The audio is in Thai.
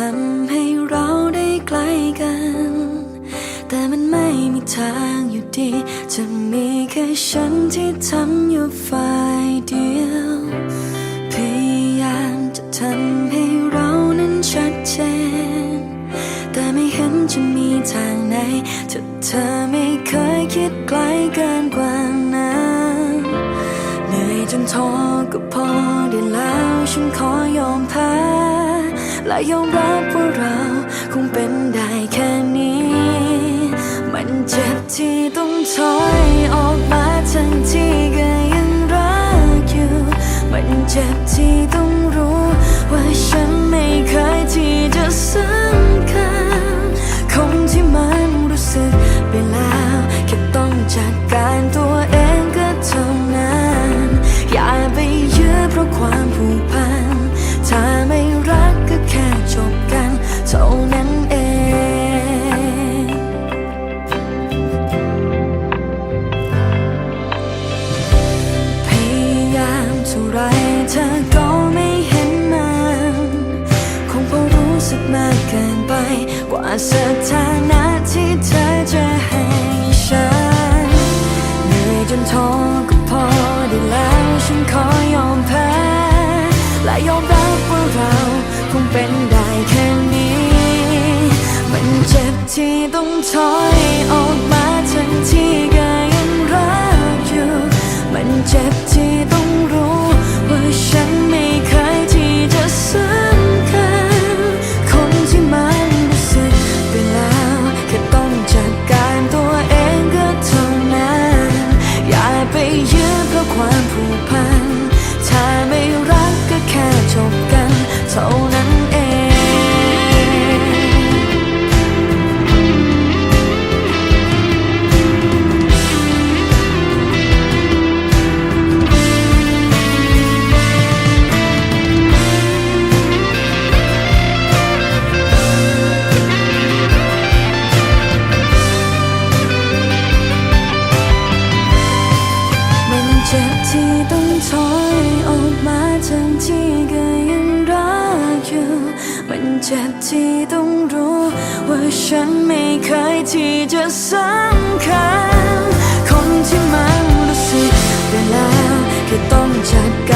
ทำให้เราได้ใกล้กัน แต่มันไม่มีทางอยู่ดี จะมีแค่ฉันที่ทำอยู่ฝ่ายเดียว พยายามจะทำให้เรานั้นชัดเจน แต่ไม่เห็นจะมีทางไหนถ้าเธอไม่เคยคิดไกลเกินกว่านั้นเหนื่อยจนท้อก็พอได้แล้ว ฉันขอยอมแพ้ และยอ สถานะที่เธอจะให้ฉันเหนื่อยจนท้อก็พอได้แล้วฉันขอยอมแพ้ และยอมรับว่าเราคงเป็นได้แค่นี้ มันเจ็บที่ต้องถอย ความผูกพัน ถ้าไม่รักก็แค่จบกันเท่านั้น ถอยออกมาทั้งที่ก็ยังรักอยู่มันเจ็บที่ต้องรู้ ว่าฉันไม่เคยที่จะสำคัญคนที่มันรู้สึกไปแล้วแค่ต้องจากกัน